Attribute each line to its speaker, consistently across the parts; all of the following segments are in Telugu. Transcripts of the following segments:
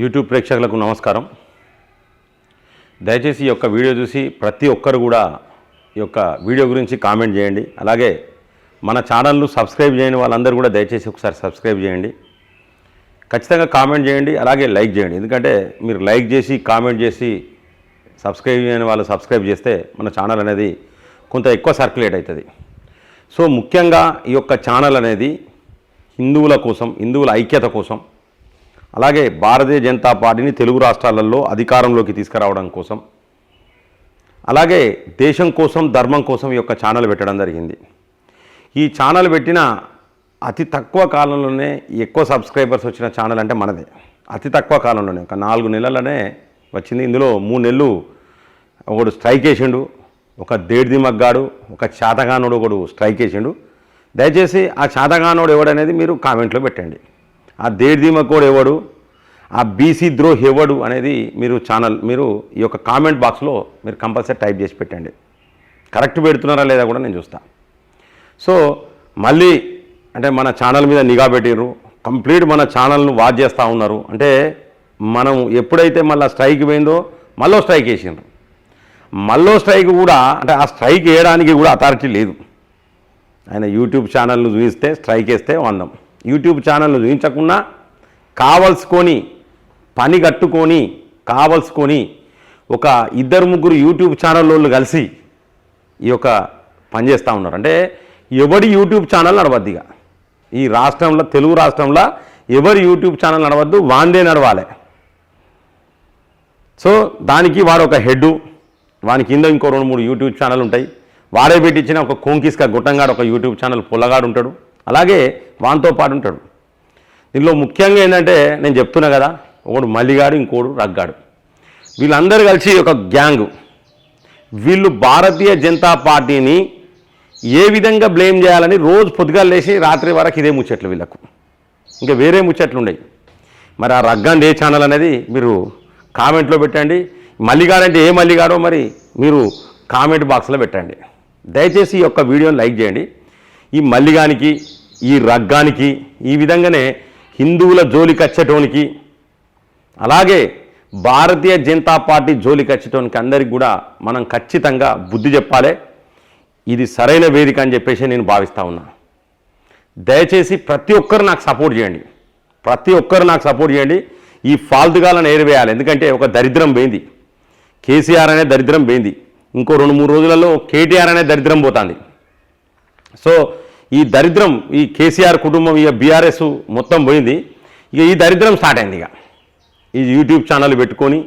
Speaker 1: యూట్యూబ్ ప్రేక్షకులకు నమస్కారం. దయచేసి ఈ యొక్క వీడియో చూసి ప్రతి ఒక్కరు కూడా ఈ యొక్క వీడియో గురించి కామెంట్ చేయండి. అలాగే మన ఛానల్ను సబ్స్క్రైబ్ చేయని వాళ్ళందరూ కూడా దయచేసి ఒకసారి సబ్స్క్రైబ్ చేయండి. ఖచ్చితంగా కామెంట్ చేయండి అలాగే లైక్ చేయండి. ఎందుకంటే మీరు లైక్ చేసి కామెంట్ చేసి సబ్స్క్రైబ్ చేయని వాళ్ళు సబ్స్క్రైబ్ చేస్తే మన ఛానల్ అనేది కొంత ఎక్కువ సర్క్యులేట్ అవుతుంది. సో ముఖ్యంగా ఈ యొక్క ఛానల్ అనేది హిందువుల కోసం హిందువుల ఐక్యత కోసం అలాగే భారతీయ జనతా పార్టీని తెలుగు రాష్ట్రాలలో అధికారంలోకి తీసుకురావడం కోసం అలాగే దేశం కోసం ధర్మం కోసం ఈ యొక్క ఛానల్ పెట్టడం జరిగింది. ఈ ఛానల్ పెట్టిన అతి తక్కువ కాలంలోనే ఎక్కువ సబ్స్క్రైబర్స్ వచ్చిన ఛానల్ అంటే మనదే. అతి తక్కువ కాలంలోనే ఒక నాలుగు నెలలనే వచ్చింది. ఇందులో మూడు నెలలు ఒకడు స్ట్రైక్ వేసిండు ఒక దేడిది మగ్గాడు ఒక చాతగానోడు ఒకడు స్ట్రైక్ వేసిండు దయచేసి ఆ శాతగానుడు ఎవడనేది మీరు కామెంట్లో పెట్టండి. ఆ దేడిది మగ్గోడు ఎవడు? ఆ బీసీ ద్రోహ్ ఎవడు అనేది మీరు ఛానల్ మీరు ఈ యొక్క కామెంట్ బాక్స్లో మీరు కంపల్సరీ టైప్ చేసి పెట్టండి. కరెక్ట్ పెడుతున్నారా లేదా కూడా నేను చూస్తాను సో మళ్ళీ అంటే మన ఛానల్ మీద నిఘా పెట్టిర్రు. కంప్లీట్ మన ఛానల్ను వాచ్ చేస్తూ ఉన్నారు. అంటే మనం ఎప్పుడైతే మళ్ళీ స్ట్రైక్ పోయిందో మళ్ళీ స్ట్రైక్ వేసిండ్రు మళ్ళీ స్ట్రైక్ కూడా అంటే ఆ స్ట్రైక్ వేయడానికి కూడా అథారిటీ లేదు. ఆయన యూట్యూబ్ ఛానల్ను చూపిస్తే స్ట్రైక్ వేస్తే వందం. యూట్యూబ్ ఛానల్ను చూపించకుండా కావలసుకొని పని కట్టుకొని కావలసుకొని ఒక ఇద్దరు ముగ్గురు యూట్యూబ్ ఛానల్ వాళ్ళు కలిసి ఈ యొక్క పని చేస్తూ ఉన్నారు. అంటే ఎవడి యూట్యూబ్ ఛానల్ నడవద్దిగా ఇక. ఈ రాష్ట్రంలో తెలుగు రాష్ట్రంలో ఎవరి యూట్యూబ్ ఛానల్ నడవద్దు వాందే నడవాలి. సో దానికి వాడు ఒక హెడ్ వాని కింద ఇంకో రెండు మూడు యూట్యూబ్ ఛానల్ ఉంటాయి. వాడే పెట్టించిన ఒక కోంకిస్క గుట్టంగాడు ఒక యూట్యూబ్ ఛానల్ పుల్లగాడు ఉంటాడు. అలాగే వానితో పాటు ఉంటాడు. దీనిలో ముఖ్యంగా ఏంటంటే నేను చెప్తున్నా కదా ఒకడు మల్లిగాడు ఇంకోడు రగ్గాడు. వీళ్ళందరూ కలిసి ఒక గ్యాంగ్. వీళ్ళు భారతీయ జనతా పార్టీని ఏ విధంగా బ్లేమ్ చేయాలని రోజు పొద్దుగా లేచి రాత్రి వరకు ఇదే ముచ్చట్లు వీళ్ళకు. ఇంకా వేరే ముచ్చట్లు ఉండయి. మరి ఆ రగ్గాండి ఏ ఛానల్ అనేది మీరు కామెంట్లో పెట్టండి. మల్లిగాడంటే ఏ మల్లిగాడో మరి మీరు కామెంట్ బాక్స్లో పెట్టండి. దయచేసి ఈ యొక్క వీడియోని లైక్ చేయండి. ఈ మల్లిగానికి ఈ రగ్గానికి ఈ విధంగానే హిందువుల జోలికి వచ్చేటోనికి అలాగే భారతీయ జనతా పార్టీ జోలికి వచ్చేటోనికి అందరికి కూడా మనం ఖచ్చితంగా బుద్ధి చెప్పాలి. ఇది సరైన వేదిక అని చెప్పేసి నేను భావిస్తూ ఉన్నా. దయచేసి ప్రతి ఒక్కరు నాకు సపోర్ట్ చేయండి. ప్రతి ఒక్కరు నాకు సపోర్ట్ చేయండి. ఈ ఫాల్తుగాలను ఏరివేయాలి. ఎందుకంటే ఒక దరిద్రం పోయింది. కేసీఆర్ అనే దరిద్రం పోయింది. ఇంకో రెండు మూడు రోజులలో కేటీఆర్ అనే దరిద్రం పోతుంది. సో ఈ దరిద్రం ఈ కేసీఆర్ కుటుంబం ఇక బీఆర్ఎస్ మొత్తం పోయింది. ఇక ఈ దరిద్రం స్టార్ట్ అయింది ఇక. ఈ యూట్యూబ్ ఛానల్ పెట్టుకొని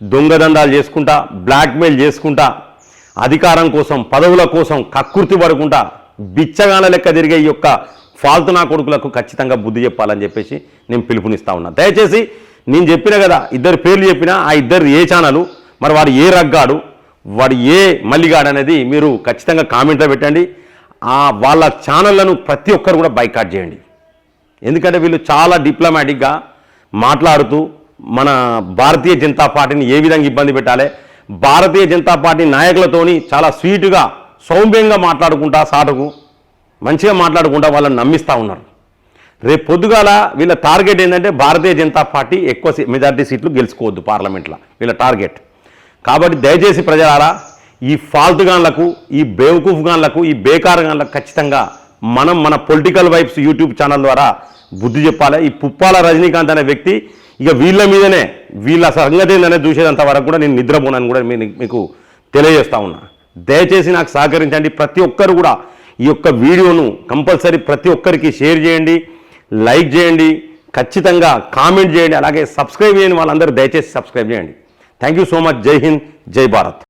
Speaker 1: దొంగదండాలు చేసుకుంటా బ్లాక్మెయిల్ చేసుకుంటా అధికారం కోసం పదవుల కోసం కక్కుర్తి పడుకుంటా బిచ్చగాన లెక్క తిరిగే ఈ యొక్క ఫాల్తు నా కొడుకులకు ఖచ్చితంగా బుద్ధి చెప్పాలని చెప్పేసి నేను పిలుపునిస్తా ఉన్నా. దయచేసి నేను చెప్పిన కదా ఇద్దరు పేర్లు చెప్పినా ఆ ఇద్దరు ఏ ఛానలు మరి వాడు ఏ రగ్గాడు వాడు ఏ మల్లిగాడు అనేది మీరు ఖచ్చితంగా కామెంట్లో పెట్టండి. ఆ వాళ్ళ ఛానళ్ళను ప్రతి ఒక్కరు కూడా బైకాట్ చేయండి. ఎందుకంటే వీళ్ళు చాలా డిప్లొమాటిక్గా మాట్లాడుతూ మన భారతీయ జనతా పార్టీని ఏ విధంగా ఇబ్బంది పెట్టాలి భారతీయ జనతా పార్టీ నాయకులతోని చాలా స్వీటుగా సౌమ్యంగా మాట్లాడుకుంటా సాటకు మంచిగా మాట్లాడుకుంటా వాళ్ళని నమ్మిస్తూ ఉన్నారు. రేపు పొద్దుగాల వీళ్ళ టార్గెట్ ఏంటంటే భారతీయ జనతా పార్టీ ఎక్కువ సీ- మెజారిటీ సీట్లు గెలుచుకోవద్దు పార్లమెంట్లో వీళ్ళ టార్గెట్. కాబట్టి దయచేసి ప్రజలారా ఈ ఫాల్తుగాన్లకు ఈ బేవకూఫ్గాన్లకు ఈ బేకారగాన్లకు ఖచ్చితంగా మనం మన పొలిటికల్ వైబ్స్ యూట్యూబ్ ఛానల్ ద్వారా బుద్ధి చెప్పాలి. ఈ పుప్పాల రజనీకాంత్ అనే వ్యక్తి ఇక వీళ్ళ మీదనే వీళ్ళ సంగతి ఏంటనే చూసేదంత వరకు కూడా నేను నిద్రపోనని కూడా మీకు తెలియజేస్తా ఉన్నా. దయచేసి నాకు సహకరించండి. ప్రతి ఒక్కరు కూడా ఈ యొక్క వీడియోను కంపల్సరీ ప్రతి ఒక్కరికి షేర్ చేయండి లైక్ చేయండి ఖచ్చితంగా కామెంట్ చేయండి అలాగే సబ్స్క్రైబ్ చేయని వాళ్ళందరూ దయచేసి సబ్స్క్రైబ్ చేయండి. Thank you so much. జై హింద్ జై భారత్.